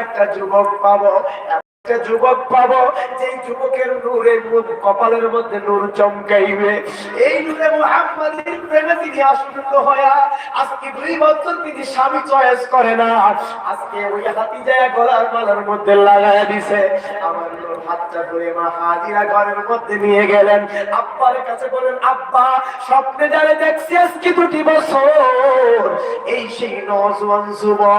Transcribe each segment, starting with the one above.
একটা যুবক পাবো। একটা যুবক পাবো যে যুবকের নূরে মুখ কপালের মধ্যে নূর চমকাইবে। এই নূরে মুহাম্মাদের প্রেমে তিনি আসক্ত হয়া, আজকে দুই বছর তিনি স্বামী চয়েস করে না। আজকে ওই হাতি যায় গলার মালার মধ্যে লাগায় দিছে। আমার নূর হাতটা ধরে মা হাজিরা ঘরের মধ্যে নিয়ে গেলেন। আব্বার কাছে বলেন আব্বা, স্বপ্নে যারে দেখছি আজকে দুটি বছর, এই সেই নজওয়ান যুবক।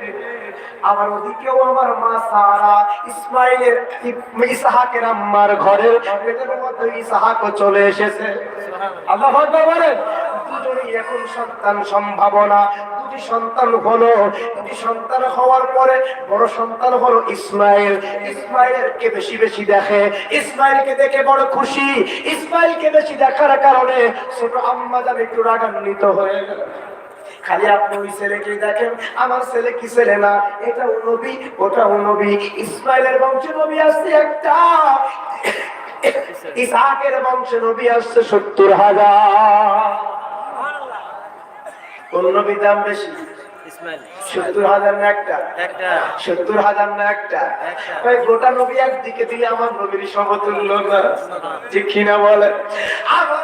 আমার ওদিকেও আমার মা সারা। ইসমাইলের ইসাহাকের আম্মার ঘরের মধ্যে ইসাহাকও চলে এসেছে। সন্তান হলো সন্তান হওয়ার পরে বড় সন্তান হলো ইসমাইল। বেশি বেশি দেখে দেখে বড় খুশি। বেশি দেখার কারণে ছোট আম্মা যান একটু রাগান্বিত হয়ে গেল। খালি আপনি ওই ছেলেকে দেখেন? আমার ছেলে কি ছেলে না? এটাও নবী ওটাও নবী। ইসমাইলের বংশে নবী আসছে একটা। ইসাকের বংশে নবী আসছে সত্তর হাজার। কোন নবীর দাম বেশি? সত্তর হাজার না একটা? সত্তর হাজার না একটা? একটা। ভাই গোটা নবী একদিকে দিলে আমার নবীর সমতুল্য না? ঠিক কিনা বলে আমার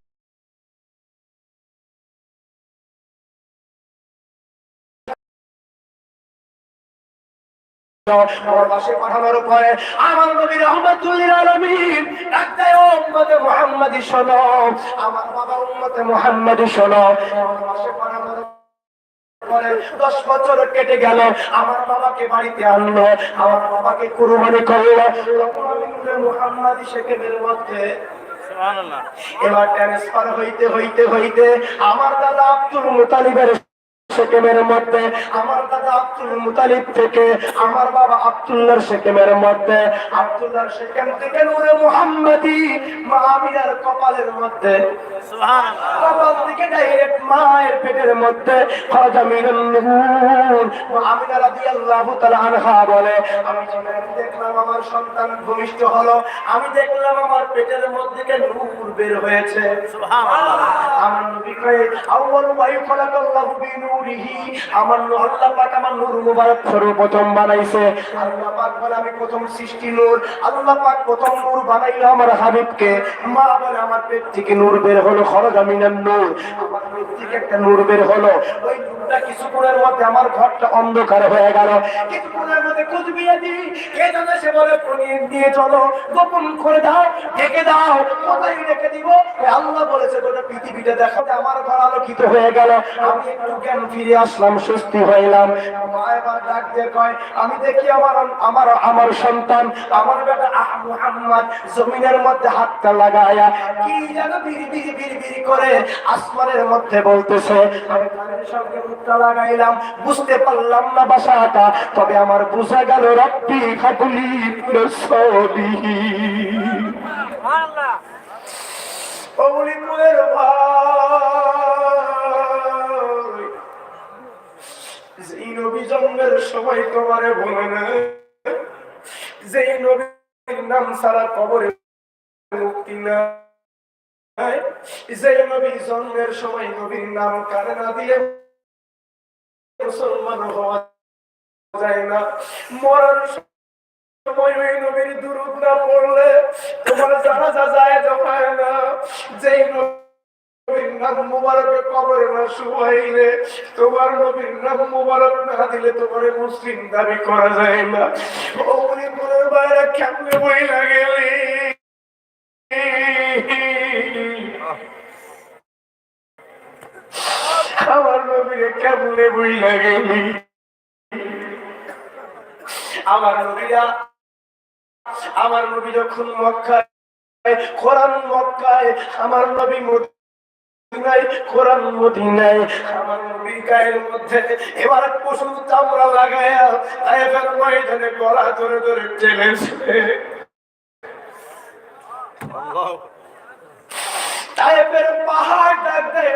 পাঠানোর পরে আমার নবী রহমতুল্লিল আলমিন একটাই উম্মতে মুহাম্মাদি শোনো আমার বাবা উম্মতে মুহাম্মাদি শোনো। আমার পাঠানোর দশ বছর কেটে গেল আমার বাবাকে বাড়িতে আনলো আমার বাবাকে কুরবানি করল। মুহাম্মাদি শেখের মধ্যে এবার ট্রান্সফার হইতে হইতে হইতে আমার দাদা আব্দুল মুতালিবের সেকেমের মধ্যে আমার দাদা আব্দুল মুতালিব থেকে আমার বাবা আব্দুল্লাহর সেকেমের মধ্যে আব্দুল্লাহর সেকেম থেকে নূরে মুহাম্মাদি মা আমিনার কপালের মধ্যে কপাল থেকে ডাইরেক্ট মায়ের পেটের মধ্যে খাজা নূর মা আমিনা রাদিয়াল্লাহু তাআলা আনহা বলে আমি দেখলাম আমার সন্তান ভূমিষ্ঠ হলো আমি দেখলাম আমার পেটের মধ্যে থেকে নূর বের হয়েছে। সুবহানাল্লাহ। আমার নবী কয়ে আউয়াল মা ইখলাকাল্লাহু আমার নূর পাক আমার নূর বানাইছে। আল্লাহ পাক আমি প্রথম সৃষ্টি নূর। আল্লাহ পাক প্রথম নূর বানাইলো আমার মা বলে, আমার পেট থেকে বের হলো নূরটা কিছুক্ষণের মধ্যে আমার ঘরটা অন্ধকার হয়ে গেল। কিছুক্ষণের কে জানে সে বলে পনিয়ে দিয়ে চলো, গোপন করে দাও, ঢেকে দাও, কোথায় রেখে দিব? আল্লাহ বলেছে, গোটা পৃথিবীটা দেখাতে আমার ঘর আলোকিত হয়ে গেল। আমি একটু জ্ঞান ফিরে আসলাম সুস্থি হইলাম। মা এবার ডাক দিয়ে কয় আমি দেখি আমার আমার আমার সন্তান আমার বেটা আহ মুহাম্মদ জমিনের মধ্যে হাতটা লাগায়া কি যেন বিড়ি বিড়ি বিড়ি বিড়ি করে আসমানের মধ্যে বলতেছে। আমি কানের সঙ্গে মুখটা লাগাইলাম বুঝতে পারলাম না বাসাটা তবে আমার বুঝা গেল রব্বি খাবুলি সবি অমলিপুরের ভাই নবী জন্মের সময় তোমারে বলে যেই নবীর নাম কবরে মুক্তি যেই নবী জন্মের সময় নবীর নাম কানে না মুসলমান হওয়া যায় না। মরার নবীর দুরুদ না পড়লে তোমার জানাজা যায় না। যেই নবীর তোমার নবীর তোমার মুসলিম দাবি করা যায় না। মনে কেমনে বই আমার নবীরে কেমনে বই আমার নবীরা, আমার নবী যখন মক্কায়, কোরআন মক্কায়, আমার নবী মদিনায় কোরআন মদিনায় আমার গায়ের মধ্যে এবার পশু চামড়া লাগায়া তাইফের ময়দানে গলা ধরে ধরে টেনেছে তাইফের পাহাড় ডাক দেয়।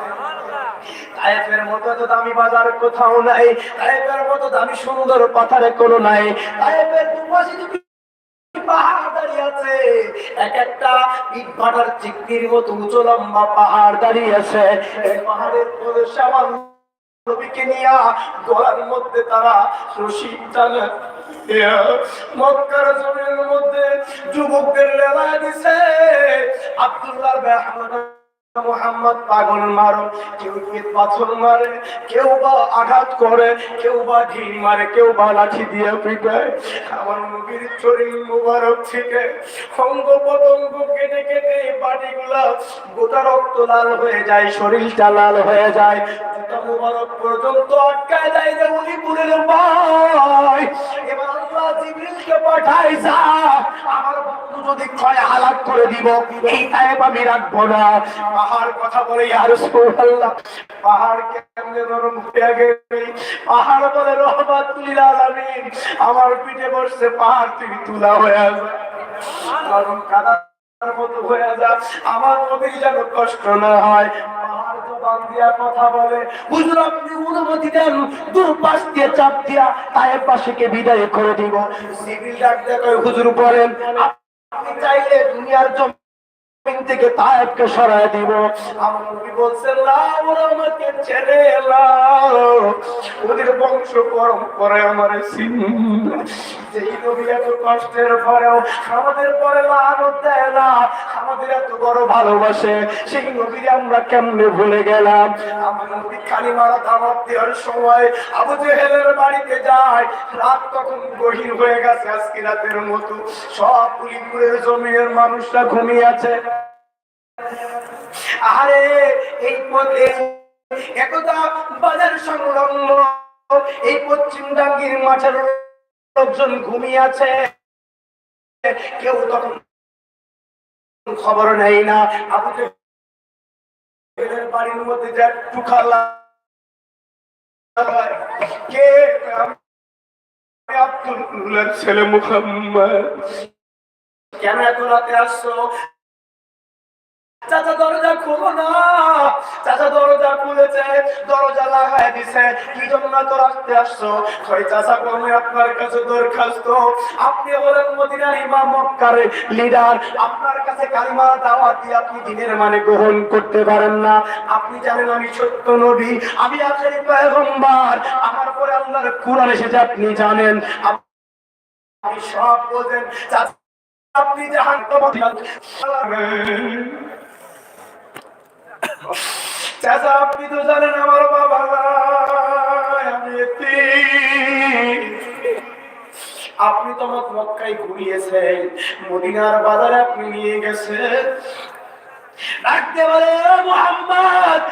তাইফের মতো তো দামি বাজার কোথাও নাই। তাইফের মতো দামি সুন্দর পাথারে কোনো নাই। তাইফের দুপাশে পাহাড় এক একটা নিয়া গলার মধ্যে তারা রশি টানে। মধ্যে যুবকদের লেলা দিছে। আব্দুল্লাহ আহমদ মোহাম্মদ পাগল মারো, কেউ ইট পাথর মারে, কেউ বা আঘাত করে, কেউ বা ঢিল মারে, কেউ বা লাঠি দিয়ে পিটায়। আমার নবীর শরীর মুবারক থেকে অঙ্গ পতঙ্গ কেটে কেটে বাটিগুলা, গোটা রক্ত লাল হয়ে যায়, শরীরটা লাল হয়ে যায়। জুতা মুবারক পর্যন্ত আটকায় যায় যে উলিপুরের ভাই এবার আল্লাহ জিবরিলকে পাঠায়, যা, আমার বন্ধু যদি ক্ষয় হালাক করে দিব, এই টাইপ আমি রাখব না। পাহাড় কথা বলে পাহাড় আমার পিঠে বসছে পাহাড় তুলা হয়ে। কথা বলে। অনুমতি দেন। দিয়ে চাপ দিয়া বিদায় করে দিব। সিভিল ডাক দেখো হুজুর বলেন আপনি চাইলে দুনিয়ার জমি থেকে দিব। আমাকে ছেড়ে ওদের বংশ পরম্পরায় আমার আমরা কেমনে ভুলে গেলাম? আমার দেওয়ার সময় আবু জেহেলের বাড়িতে যায়। রাত তখন গভীর হয়ে গেছে, আজকে রাতের মতো। সব জমির মানুষরা ঘুমিয়ে আছে। আরে এই পথে একদা বাজার সংলগ্ন, এই পশ্চিম ডাঙ্গির মাঠের লোকজন ঘুমিয়ে কেউ তখন খবর নেই না। আবু বাড়ির মধ্যে যা টুকালা কে? আমি ছেলে মুহাম্মদ। কেন এত রাতে আসছো? চাচা দরজা খুলো না। চাচা দরজা খুলেছে, দরজা লাগাই দিছে। কি জন্য তো রাখতে আসছো? কই চাচা কোন আপনার কাছে দরখাস্ত। আপনি বলেন মদিনার ইমাম মক্কার লিডার। আপনার কাছে কালিমা, দাওয়াত দিয়ে আপনি দিনের মানে গ্রহণ করতে পারেন না। আপনি জানেন আমি সত্য নবী, আমি আখেরি পয়গম্বর। আমার পরে আল্লাহর কুরআন এসেছে, আপনি জানেন। আপ- আপনি সব বোঝেন চাচা, আপনি জাহান চাচা, আপনি তো জানেন আমার বাবা আপনি তো আমাকে মক্কায় ঘুরিয়েছেন, মদিনার বাজারে আপনি নিয়ে গেছেন। ডাকতে বলে, "ও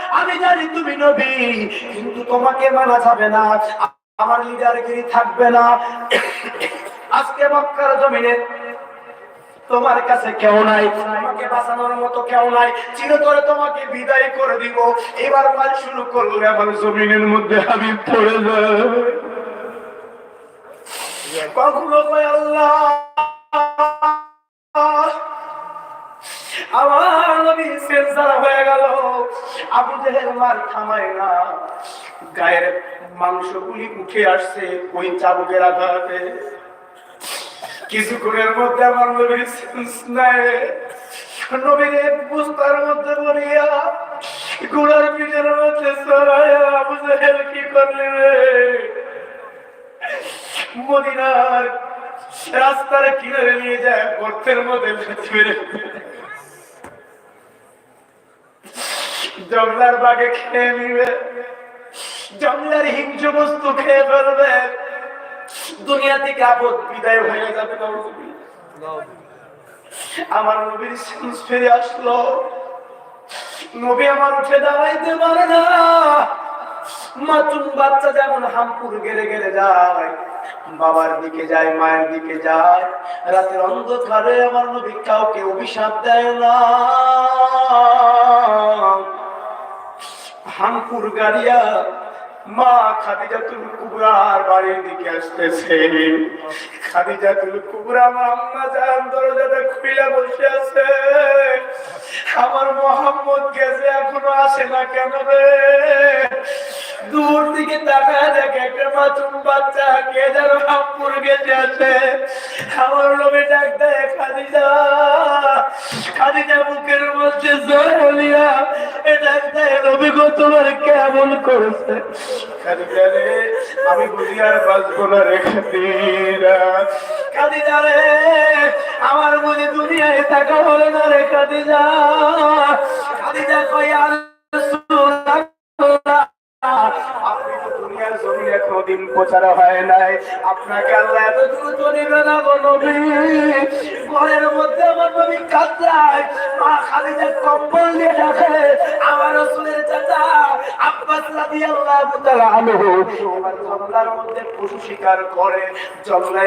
আমি জানি তুমি নবী, কিন্তু তোমাকে মানা যাবে না, আমার লিডারগিরি থাকবে না। আজকে মক্কার জমিনে তোমার কাছে কেউ নাই, তোমাকে বাঁচানোর মতো কেউ নাই। চিরতরে তোমাকে বিদায় করে দিব। এবার কাজ শুরু করলে আমার জমিনের মধ্যে আমি পড়ে যায়। কখনো আল্লাহ, আমার নবী সেন্সার উঠে আসছে ওই চাবুকের আঘাতে। কিছুক্ষণের মধ্যে আমার নবীর নাই নবীরে বুস্তার মধ্যে পিঠের মধ্যে সরাইয়া কি করলি রে? মদিনার রাস্তার কিনারে নিয়ে যায়, গর্তের মধ্যে জংলার বাগে খেয়ে নিবে জংলার হিংস বস্তু খেয়ে ফেলবে। দুনিয়া থেকে আপদ বিদায় হয়ে যাবে আমার নবীর সেন্স ফিরে আসলো। নবী আমার উঠে দাঁড়াইতে পারে না। মাতুম বাচ্চা যেমন হামপুর যায়, বাবার দিকে যায়, মায়ের দিকে যায়। রাতের অন্ধকারে আমার নবী কাউকে অভিশাপ দেয় না। হামপুর গাড়িয়া মা খাদিজাতুল কুবরার বাড়ির দিকে আসতেছে। খাদিজাতুল কুবরা আমার জান দরজাটা বসে আছে। আমার মোহাম্মদ গেছে, এখনও আসে না কেন রে? দূর দিকে তাকায় দেখে একটা মাসুম বাচ্চা কে যেন হামপুর গেছে আছে। আমার লোভে ডাক দেয়, খাদিজা খাদিজা বুকের মধ্যে জোর তোমার কেমন করেছে? আমি বুঝি আর বাঁচবো না রে খাদিজা। খাদিজা রে আমার বুঝি দুনিয়ায় থাকা হলো না রে কাদিজা কাদিজা কই আর আপনি তো দুনিয়ার জমিনে কোনোদিন প্রচার হয় নাই। আপনাকে আল্লাহ এত ঘরের মধ্যে আমার নবী কাতরায় মা খালিদা কম্বল দিয়ে রাখে আমার রসুলের চাচা আব্বাস রাদিয়াল্লাহু তাআলা আনহু আমার মধ্যে পশু শিকার করে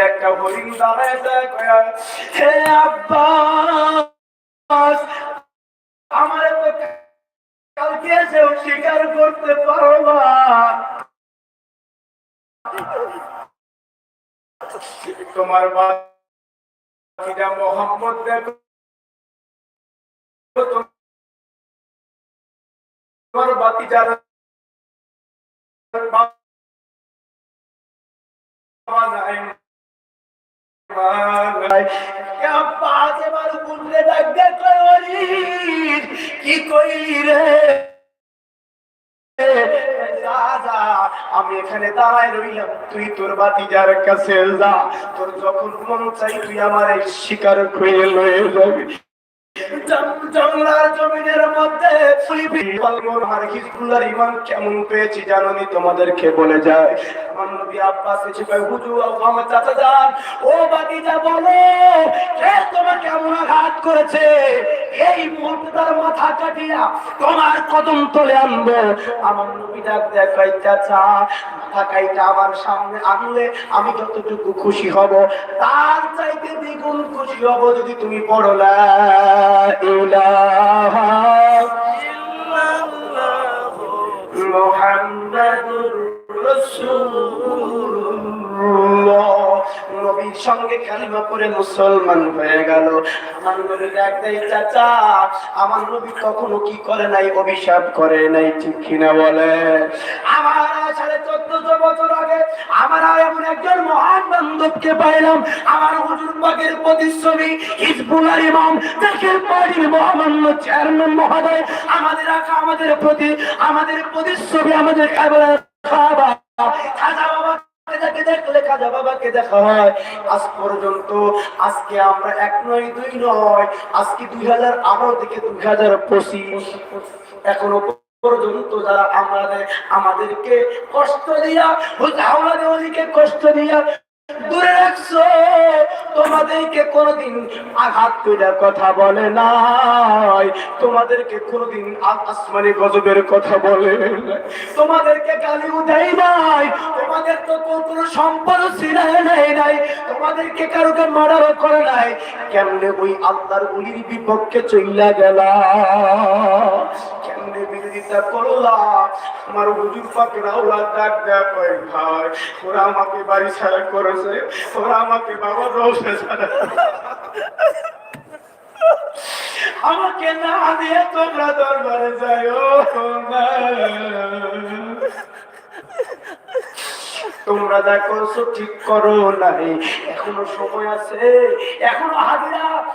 একটা হরিণ দাঁড়ায় হে আব্বাস, আমার তো কালকে এসেও স্বীকার করতে পারো না। তোমার বাকিটা মোহাম্মদ দেখো তোমার বাতি যারা কি কইলি রে? আমি এখানে দাঁড়ায় রইলাম। তুই তোর বাতিজার কাছে যা। তোর যখন মন চাই তুই আমার এই শিকার খুঁয়ে লয়ে যাবি। কেমন পেয়েছি জানি তোমাদেরকে বলে যায়। হুজুর আমার চাচা ও বাতিজা বলো আঘাত করেছে? এই তোমার কদম তলে আনব। আমার নবী ডাক দেখাই চাচা কাইটা আমার সামনে আনলে আমি যতটুকু খুশি হব, তার চাইতে দ্বিগুণ খুশি হব যদি তুমি পড়ো, লা ইলাহা রাসূলুল্লাহ। নবীর সঙ্গে কালিমা পড়ে মুসলমান হয়ে গেল। আমার নবী ডাক দেয়, চাচা, আমার নবী কখনো কি করে নাই? অভিশাপ করে নাই, ঠিক কিনা বলে? আমার সাড়ে চোদ্দশো বছর আগে আমার এমন একজন মহান বান্ধবকে পাইলাম। আমার হুজুর পাকের প্রতিচ্ছবি, হিজবুল্লাহ ইমাম দেখের পার্টির মহামান্য চেয়ারম্যান মহোদয়, আমাদের আমাদের প্রতি, আমাদের প্রতিচ্ছবি, আমাদের কাবলা খাবা খাজা বাবা যাকে দেখলে খাজা বাবাকে দেখা হয়। আজ পর্যন্ত, আজকে আমরা এক নয়, দুই নয়, আজকে দুই হাজার আঠারো থেকে দুই হাজার পঁচিশ। এখনও পর্যন্ত যারা আমাদের, আমাদেরকে কষ্ট দিয়া দেওয়ালিকে কষ্ট দিয়া দূরে রাখছো। তোমাদেরকে কোনোদিন আঘাত করে কথা বলে নাই। তোমাদেরকে কোনোদিন আসমানি গজবের কথা বলে। তোমাদেরকে গালি উঠাই নাই। তোমাদের তো কোনো সম্পদ ছিনায় নেই নাই। তোমাদেরকে কারোকে মার্ডারও করে নাই। কেমনে ওই আল্লাহর উলির বিপক্ষে চইলা গেলা আমার হুজুর ডাক দেয়া কয়, ভাই, ওরা আমাকে বাড়ি ছাড়া করেছে, ওরা আমাকে বাবা ছাড়া আমাকে না দিয়ে তোমরা দরবারে যাইও তোমরা যা করছ ঠিক করো নাই। এখনও সময় আছে। এখনও হাজিরা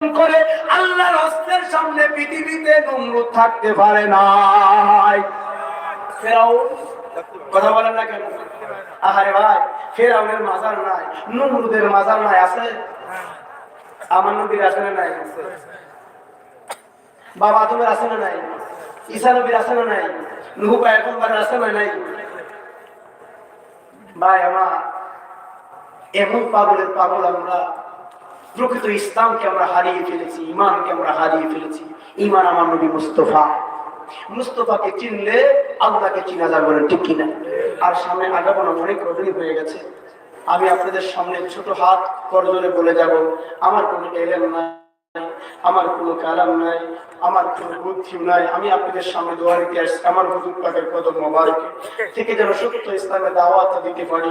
করে আল্লাহর অস্ত্রের সামনে পৃথিবীতে নমরুদ থাকতে পারে নাই। কথা বলেন না কেন? আহারে ভাই, ফেরাউনের মাজার নাই, নমরুদের মাজার নাই, আছে? আমার নবীর আছে না নাই? বাবা আদমের আছে না নাই? ঈসা নবীর আছে না নাই? নুহু পায়গম্বরের আছে না নাই? ভাই, আমার এমন পাগলের পাগল আমরা প্রকৃত ইসলামকে আমরা হারিয়ে ফেলেছি ইমানকে আমরা হারিয়ে ফেলেছি। ইমান আমার নবী মুস্তফা। মুস্তফাকে চিনলে আল্লাহকে চিনা যাবে বলেন ঠিক কিনা? আর সামনে আগাবো না অনেক রজনী হয়ে গেছে। আমি আপনাদের সামনে ছোট হাত করজোরে বলে যাব। আমার কোনো এলেম নাই, আমার কোনো কালাম নাই, আমার কোনো বুদ্ধি নাই। আমি আপনাদের সামনে দোয়া রেখে আসছি। আমার হুজুর পাকের কদম মোবারকে। থেকে যেন সত্য ইসলামের দাওয়াত দিতে পারি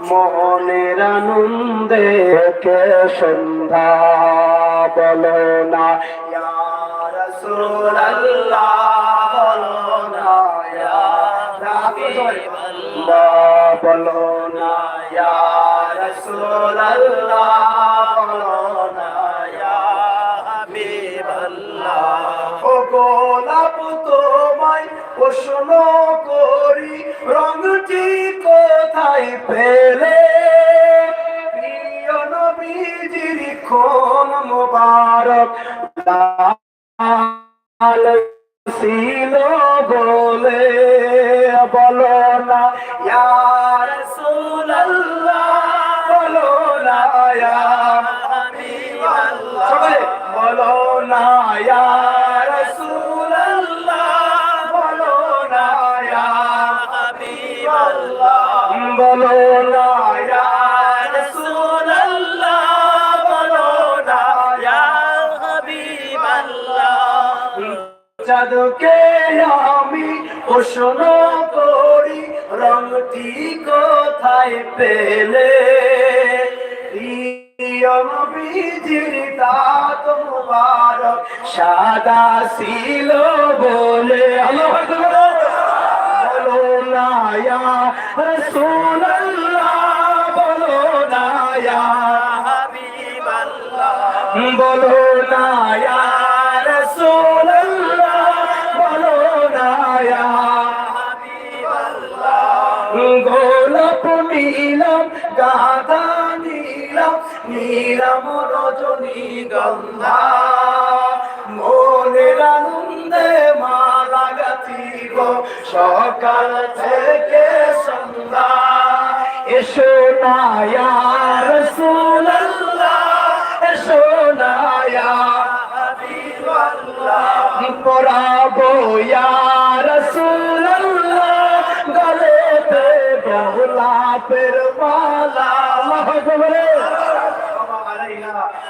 মনের আনন্দে কে সন্ধ্যা বলো না বলো না বলো হাবিবাল্লাহ ও প্রশ্ন করি রংটি কোথায় পেলে প্রিয় নবীজির কোন মোবারক লাল ছিল বলে বলো। আমি প্রশ্ন করি, রংটি কোথায় পেলে? সাদা ছিল বলে। আকবার। বলো না ইয়া বলো না হাবিবাল্লাহ। বলো না রজনী গন্ধা মনের আনন্দে মালা গাথিব। সকাল থেকে সন্ধ্যা, এসো না ইয়া এসো না ইয়া হাবিবাল্লাহ পরাবো ইয়া রাসূলুল্লাহ গলেতে মালা।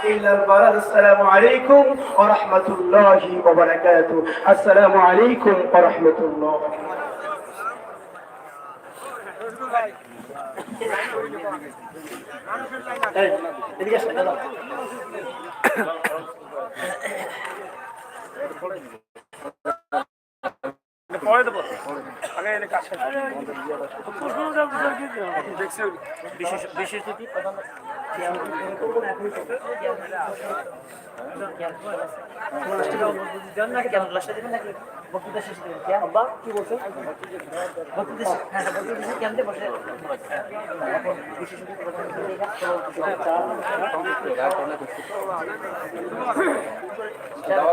إلا البلد السلام عليكم ورحمة الله وبركاته. السلام عليكم ورحمة الله. পরে কাছে বিশেষ বিশেষ প্রধান কেমন ক্লাসটা দেবেন নাকি বক্তৃতা শেষে কেমন আব্বা কি বলছো বক্তৃতা হ্যাঁ হ্যাঁ, বক্তৃতা শেষে। কেমন বসে? এখন বিশেষ হ্যালো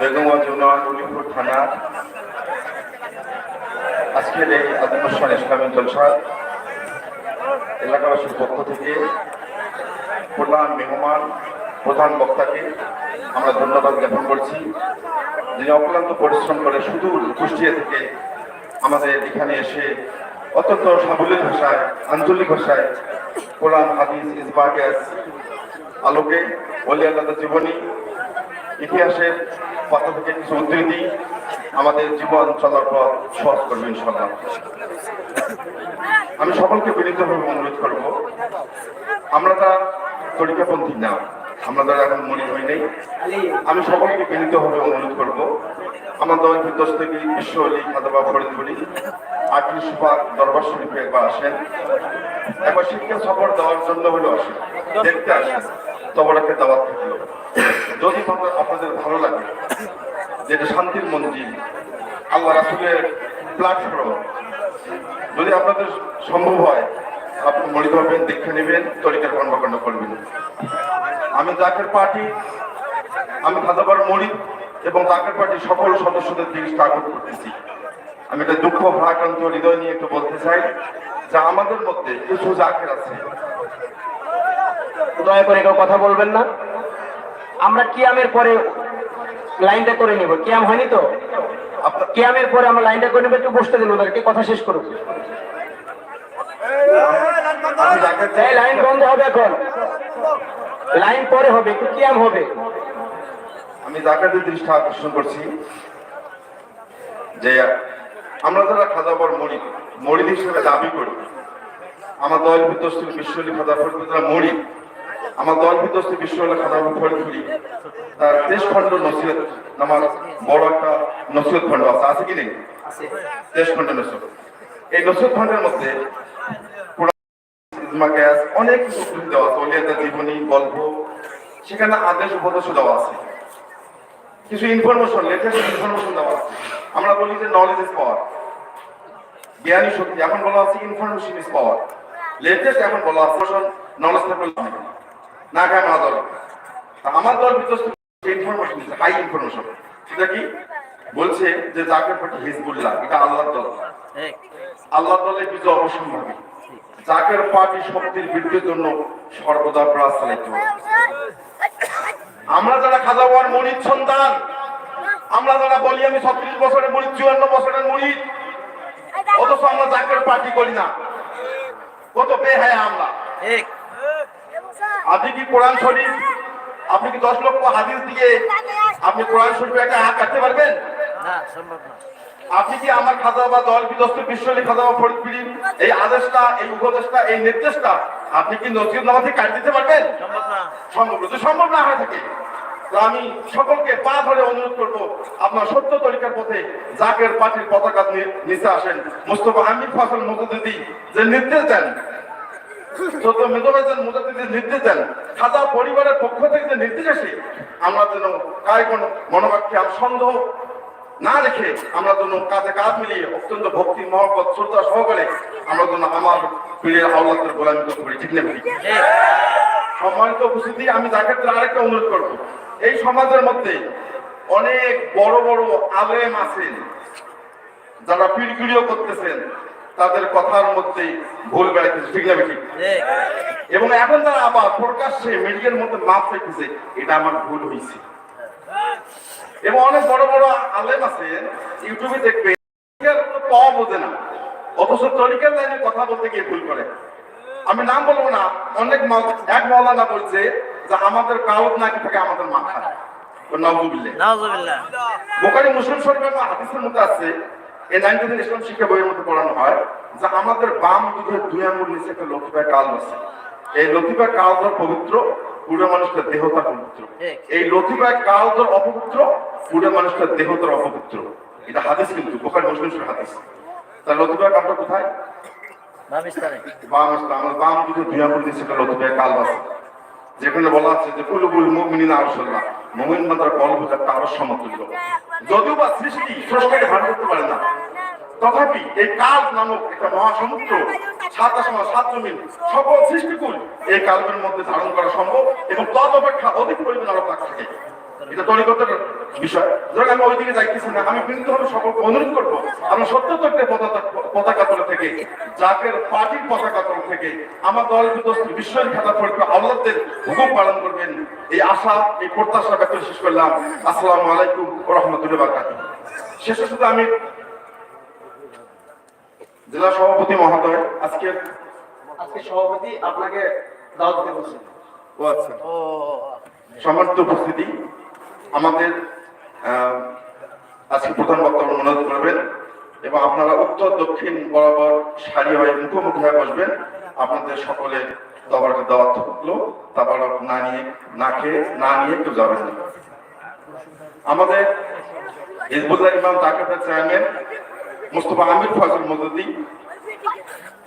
বেগমগঞ্জ থানা। আজকের এই আদিবাসী ইসলামী জলসা এলাকাবাসীর পক্ষ থেকে প্রধান মেহমান, প্রধান বক্তাকে আমরা ধন্যবাদ জ্ঞাপন করছি। যিনি অক্লান্ত পরিশ্রম করে সুদূর কুষ্টিয়া থেকে আমাদের এখানে এসে অত্যন্ত সাবলীল ভাষায়, আঞ্চলিক ভাষায় কোরআন, হাদিস ইসবাকেস আলোকে অলি আল্লাহ জীবনী, ইতিহাসের পাতা থেকে কিছু উদ্ধৃতি আমাদের জীবন চলার পথ সহজ করবে ইনশাল্লাহ আমি সকলকে বিনীতভাবে অনুরোধ করব, আমরা তারা তরিকাপন্থী না, আমরা তারা এখন মনে হই নাই। আমি সকলকে বিনীতভাবে অনুরোধ করব দল বিধ্বস্ত থেকে বিশ্ব অলি খাদাবা ফরিদপুরি আটত্রিশ পাক দরবার শরীফে একবার আসেন। একবার শিক্ষা সফর দেওয়ার জন্য হলে আসেন, দেখতে আসেন। তবরাকে দাওয়াত থাকল। যদি আপনাদের ভালো লাগে যে এটা শান্তির মন্দির, আল্লাহ রাসুলের প্ল্যাটফর্ম যদি আপনাদের সম্ভব হয়, আপনি মরিত হবেন দীক্ষা নেবেন তরিকার কর্মকাণ্ড করবেন। আমি জাকের পার্টি, আমি খাদাবার মরিদ এবং জাকের পার্টির সকল সদস্যদের দৃষ্টি আকর্ষণ করতেছি। আমি একটা দুঃখ ভারাক্রান্ত হৃদয় নিয়ে একটু বলতে চাই, যে আমাদের মধ্যে কিছু জাকের আছে। দয়া করে কেউ কথা বলবেন না। আমরা কিয়ামের পরে লাইনটা করে নিব। কিয়াম হয়নি তো? কিয়ামের পরে আমরা লাইনটা করে নেব, একটু বসতে দেবো ওদেরকে, কথা শেষ করুক। লাইন বন্ধ হবে এখন। লাইন পরে হবে, একটু কিয়াম হবে। আমি জাকাতের দৃষ্টি আকর্ষণ করছি যে আমরা যারা খাজাবর মরিদ মরিদ হিসেবে দাবি করি, আমার দল বিধ্বস্ত বিশ্বলী খাজা ফরিদ যারা মরিদ আমার দল বিধ্বস্ত বিশ্বলী খাজা ফরিদপুরি তার দেশ খণ্ড নসিহত আমার বড় একটা নসিহত খণ্ড আছে আছে কি নেই? দেশ খণ্ড নসিহত। এই নসিহত খণ্ডের মধ্যে অনেক কিছু দেওয়া আছে অলিয়াদের জীবনী গল্প সেখানে আদেশ উপদেশ দেওয়া আছে। কিছু ইনফরমেশন লেটেস্ট ইনফরমেশন দেওয়া আছে। আমরা বলি যে নলেজ ইজ পাওয়ার জ্ঞানী শক্তি এখন বলা হচ্ছে ইনফরমেশন ইজ পাওয়ার লেটেস্ট এখন বলা আছে নলেজ থাকলে। না খায় আমার দল বিধ্বস্ত ইনফরমেশন হাই ইনফরমেশন সেটা কি? বলছে যে জাকের পার্টি হিজবুল্লাহ এটা আল্লাহর দল। আল্লাহ দলের বিজয় অবশ্যম্ভাবী জাকের পার্টি শক্তির বৃদ্ধির জন্য সর্বদা আমরা যারা খাজাওয়ার মরিদ সন্তান আমরা যারা বলি আমি ছত্রিশ বছরের মরিদ চুয়ান্ন বছরের মরিদ অথচ আমরা জাকের পার্টি করি না কত বেহায় আমরা। আপনি কি কোরআন শরীফ আপনি কি দশ লক্ষ হাদিস দিয়ে আপনি কোরআন শরীফে একটা হাত কাটতে পারবেন? না সম্ভব না। আপনি কি আমার খাজা বা দল বিধ্বস্ত বিশ্বলী খাজা বা ফরিদপুরি এই আদেশটা এই উপদেশটা এই নির্দেশটা আপনি কি নজির নামা থেকে কাট দিতে পারবেন? সম্ভব না। সম্ভব যদি সম্ভব না হয়ে থাকে তো আমি সকলকে পা ধরে অনুরোধ করব আপনার সত্য তরিকার পথে জাকের পার্টির পতাকা নিয়ে নিচে আসেন। মুস্তফা হামিদ ফসল মুজাদ্দিদি যে নির্দেশ দেন নির্দেশ দেন। খাজা পরিবারের পক্ষ থেকে যে নির্দেশ আসে আমরা যেন কায় কোনো মনোবাক্যে সন্দেহ না রেখে আমরা যেন কাঁধে কাঁধ মিলিয়ে অত্যন্ত ভক্তি মহব্বত শ্রদ্ধা সহকারে আমরা যেন আমার পীরের আওলাদের গোলামি করতে পারি। ঠিক নেই সম্মানিত উপস্থিতি আমি যাকে আরেকটা অনুরোধ করব। এই সমাজের মধ্যে অনেক বড় বড় আলেম আছেন যারা পিড়কিড়িও করতেছেন। তাদের কথার মধ্যে ভুল বেড়াইতেছে ঠিক না ঠিক এবং এখন তারা আবার প্রকাশ্যে মিডিয়ার মধ্যে মাপ পেতেছে এটা আমার ভুল হয়েছে এবং অনেক বড় বড় আলেম আছে ইউটিউবে দেখবে তরিকার কোনো প বোঝে না। অথচ তরিকার লাইনে কথা বলতে গিয়ে ভুল করে। আমি নাম বলব না অনেক এক মৌলানা বলছে যে আমাদের কাউত নাকি থাকে আমাদের মাথা। নবুবিল্লে নাউজুবিল্লাহ। বোকারি মুসলিম শরীফের হাদিসের মধ্যে আছে এই নাইনটিন ইসলাম শিক্ষা বইয়ের মধ্যে পড়ানো হয় যে আমাদের বাম দুধের দুই আঙুল নিচে একটা লতিফা কাল আছে এই লতিফা কাল ধর পবিত্র পুরো মানুষের দেহতা পবিত্র। এই লতিফা কাল ধর অপবিত্র পুরো মানুষের দেহতার অপবিত্র। এটা হাদিস কিন্তু বোকারি মুসলিম হাদিস। তার লতিফা কালটা কোথায়? বাম বাম দুধের দুই আঙুল নিচে একটা লতিফা কাল আছে। যেখানে বলা আছে যে কুলুবুল মুমিনিন আরশুল্লাহ। মুমিন বান্দার কলব একটা তার সমতুল্য। যদিও বা সৃষ্টি স্রষ্টাকে ভাগ করতে পারে না, তথাপি এই কাল নামক একটা মহাসমুদ্র সাত আসমান সাত জমিন, সকল সৃষ্টিকুল এই কাল্পের মধ্যে ধারণ করা সম্ভব এবং তদ অপেক্ষা অধিক পরিমাণ আরও থাকে। এটা তরিকতার বিষয়। যখন আমি ওইদিকে যাইতেছি না আমি হবে সকলকে অনুরোধ করব আমরা সত্য তত্ত্বের পতাকা পতাকা থেকে জাকের পার্টির পতাকা তলে থেকে আমার দল বিধ্বস্ত বিশ্বের খাতা পরীক্ষা আল্লাহদের হুকুম পালন করবেন। এই আশা এই প্রত্যাশা ব্যক্ত শেষ করলাম। আসসালামু আলাইকুম রহমতুল্লাহ শেষে শুধু আমি জেলা সভাপতি মহোদয় আজকে আজকে সভাপতি আপনাকে দাওয়াত দিতে বলছেন ও আচ্ছা। সম্মানিত উপস্থিতি। আমাদের আজকে প্রধান বক্তব্য অনুরোধ করবেন এবং আপনারা উত্তর, দক্ষিণ বরাবর সারি হয়ে মুখোমুখি হয়ে বসবেন। আপনাদের সকলে তবরকে দেওয়া থাকল। তারপর না নিয়ে, না খেয়ে, না নিয়ে একটু যাবেন। না আমাদের হিজবুল্লাহ ইমাম তাকাতের চেয়ারম্যান মুস্তফা আমির ফজল মদুদ্দি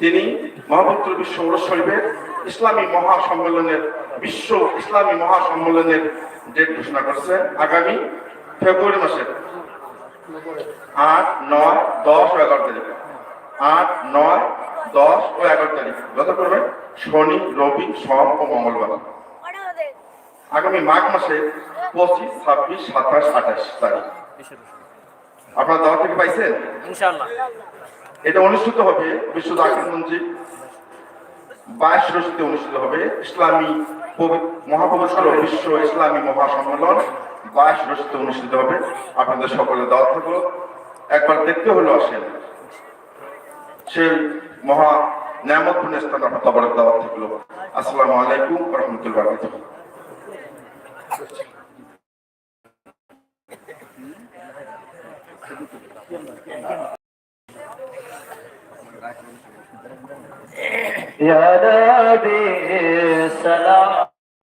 তিনি মহাপুত্র বিশ্ব ওরস ইসলামী মহাসম্মেলনের, বিশ্ব ইসলামী মহাসম্মেলনের ডেট ঘোষণা করেছেন আগামী ফেব্রুয়ারি মাসের। আট, নয়, দশ ও এগারো তারিখ। আট, নয়, দশ ও এগারো তারিখ। যত করবে শনি, রবি, সোম ও মঙ্গলবার। আগামী মাঘ মাসে পঁচিশ, ছাব্বিশ, সাতাশ, আঠাশ তারিখ। আপনার দাওয়া থেকে পাইছেন? ইনশাআল্লাহ। এটা অনুষ্ঠিত হবে বিশ্ব জাকির মঞ্জিল বাইশ রশিতে অনুষ্ঠিত হবে ইসলামী পবি- মহাপবিত্র বিশ্ব ইসলামী মহাসম্মেলন। বাইশ রশিতে অনুষ্ঠিত হবে। আপনাদের সকলে দাওয়াত থাকল। একবার দেখতে হলো আসেন। সেই মহা নিয়ামতপূর্ণ স্থান আপনার তবরের দাওয়াত থাকল। আসসালামু আলাইকুম রহমতুল্লাহ Ya Nabi Selam.